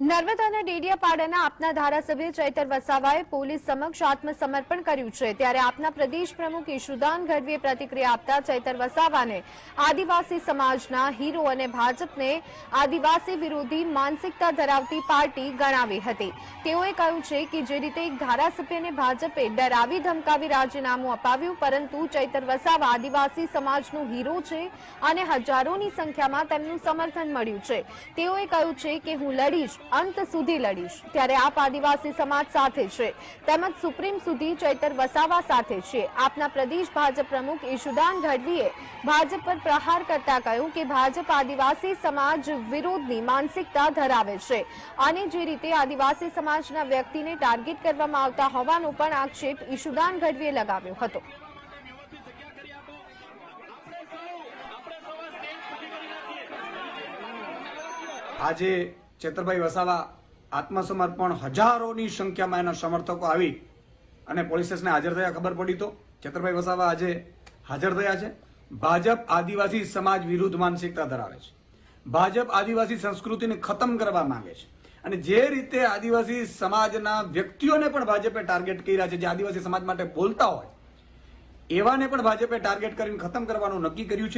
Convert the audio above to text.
નર્મદાના ડેડિયાપાડાના આપના ધારાસભ્ય ચૈતર વસાવાએ પોલીસ સમક્ષ આત્મસમર્પણ કર્યું છે. ત્યારે આપના પ્રદેશ પ્રમુખ ઈશુદાન ગઢવીએ પ્રતિક્રિયા આપતા ચૈતર વસાવાને આદિવાસી સમાજના હીરો અને ભાજપને આદિવાસી વિરોધી માનસિકતા ધરાવતી પાર્ટી ગણાવી હતી. તેઓએ કહ્યું છે કે જે રીતે એક ધારાસભ્યને ભાજપે ડરાવી ધમકાવી રાજીનામું અપાવ્યું, પરંતુ ચૈતર વસાવા આદિવાસી સમાજનો હીરો છે અને હજારોની સંખ્યામાં તેમનું સમર્થન મળ્યું છે. તેઓએ કહ્યું છે કે હું લડીશ અંત સુધી લડીશ. ત્યારે આપ આદિવાસી સમાજ સાથે છે. તેમજ સુપ્રીમ સુધી ચૈતર વસાવા સાથે છે. આપના પ્રદેશ ભાજપ પ્રમુખ ઈશુદાન ગઢવીએ ભાજપ પર પ્રહાર કરતા કહ્યું કે ભાજપ આદિવાસી સમાજ વિરોધની માનસિકતા ધરાવે છે. અને જે રીતે આદિવાસી સમાજના વ્યક્તિને ટાર્ગેટ કરવામાં આવતા હોવાનો પણ આક્ષેપ ઈશુદાન ગઢવીએ લગાવ્યો હતો. આજે ચેતરભાઈ વસાવા આત્મસમર્પણ હજારોની સંખ્યામાં એના સમર્થકો આવી અને પોલીસ હાજર થયા. ખબર પડી તો ચેતરભાઈ વસાવા આજે હાજર થયા છે. ભાજપ આદિવાસી સમાજ વિરુદ્ધ માનસિકતા ધરાવે છે. ભાજપ આદિવાસી સંસ્કૃતિને ખતમ કરવા માંગે છે. અને જે રીતે આદિવાસી સમાજના વ્યક્તિઓને પણ ભાજપે ટાર્ગેટ કર્યા છે, જે આદિવાસી સમાજ માટે બોલતા હોય, એવાને પણ ભાજપે ટાર્ગેટ કરીને ખતમ કરવાનું નક્કી કર્યું છે.